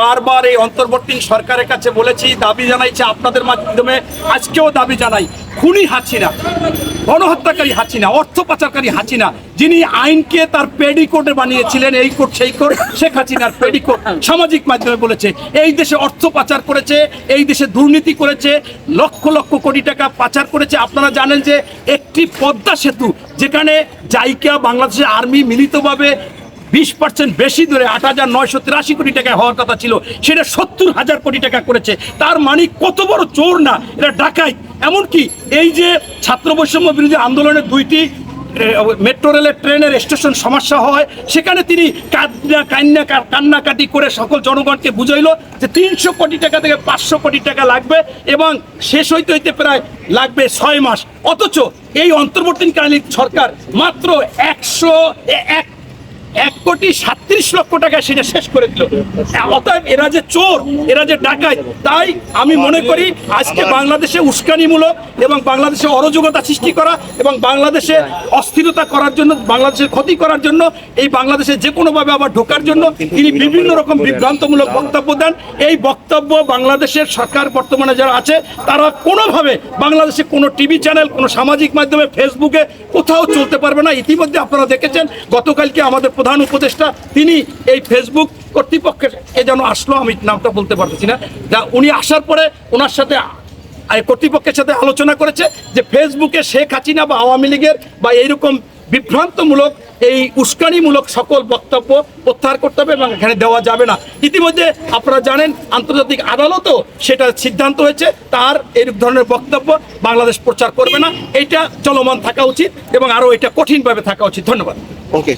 বারবার এই অন্তর্বর্তী সরকারের কাছে বলেছি, দাবি জানাইছে আপনাদের মাধ্যমে, আজকেও দাবি জানাই, খুনি হাসিনা, গণহত্যাকারী হাসিনা, অর্থ পাচারকারী হাসিনা, যিনি আইনকে তার পেডিকোটে বানিয়েছিলেন, এই কোর্ট সেই কোর্ট শেখ হাসিনার পেডিকোট সামাজিক মাধ্যমে বলেছে, এই দেশে অর্থ পাচার করেছে, এই দেশে দুর্নীতি করেছে, লক্ষ লক্ষ কোটি টাকা পাচার করেছে। আপনারা জানেন যে একটি পদ্মা সেতু, যেখানে জাইকা বাংলাদেশের আর্মি মিলিতভাবে বিশ পার্সেন্ট বেশি ধরে আট হাজার নয়শো তিরাশি কোটি টাকা হওয়ার কথা ছিল। সেটা সত্তর হাজার কোটি টাকা করেছে। তার মানে কত বড় চোর না এটা ডাকাই এমনকি এই যে ছাত্র বৈষম্য বিরোধী আন্দোলনের দুইটি মেট্রো রেলের ট্রেনের স্টেশন সমস্যা হয়, সেখানে তিনি কান্না কান্না কান্নাকাটি করে সকল জনগণকে বুঝাইল যে তিনশো কোটি টাকা থেকে পাঁচশো কোটি টাকা লাগবে এবং শেষ হইতে হইতে প্রায় লাগবে ছয় মাস। অথচ এই অন্তর্বর্তীকালীন সরকার মাত্র একশো এক এক কোটি সাত্রিশ লক্ষ টাকা সেটা শেষ করে দিল। অতএব এরা যে চোর, এরা যে ডাকায় তাই আমি মনে করি আজকে বাংলাদেশে উস্কানিমূলক এবং বাংলাদেশে অরাজকতা সৃষ্টি করা এবং বাংলাদেশে অস্থিরতা করার জন্য, বাংলাদেশের ক্ষতি করার জন্য, এই বাংলাদেশে যে কোনোভাবে আবার ঢোকার জন্য তিনি বিভিন্ন রকম বিভ্রান্তমূলক বক্তব্য দেন। এই বক্তব্য বাংলাদেশের সরকার বর্তমানে যারা আছে, তারা কোনোভাবে বাংলাদেশে কোনো টিভি চ্যানেল, কোনো সামাজিক মাধ্যমে, ফেসবুকে কোথাও চলতে পারবে না। ইতিমধ্যে আপনারা দেখেছেন, গতকালকে আমাদের প্রধান উপদেষ্টা, তিনি এই ফেসবুক কর্তৃপক্ষের এ যেন আসলো, আমি নামটা বলতে পারতেছি না। যা উনি আসার পরে ওনার সাথে কর্তৃপক্ষের সাথে আলোচনা করেছে যে ফেসবুকে শেখ হাসিনা বা আওয়ামী লীগের বা এইরকম বিভ্রান্তমূলক, এই উস্কানিমূলক সকল বক্তব্য প্রত্যাহার করতে হবে এবং এখানে দেওয়া যাবে না। ইতিমধ্যে আপনারা জানেন, আন্তর্জাতিক আদালতও সেটা সিদ্ধান্ত হয়েছে, তার এই ধরনের বক্তব্য বাংলাদেশ প্রচার করবে না। এটা চলমান থাকা উচিত এবং আরও এটা কঠিনভাবে থাকা উচিত। ধন্যবাদ। ওকে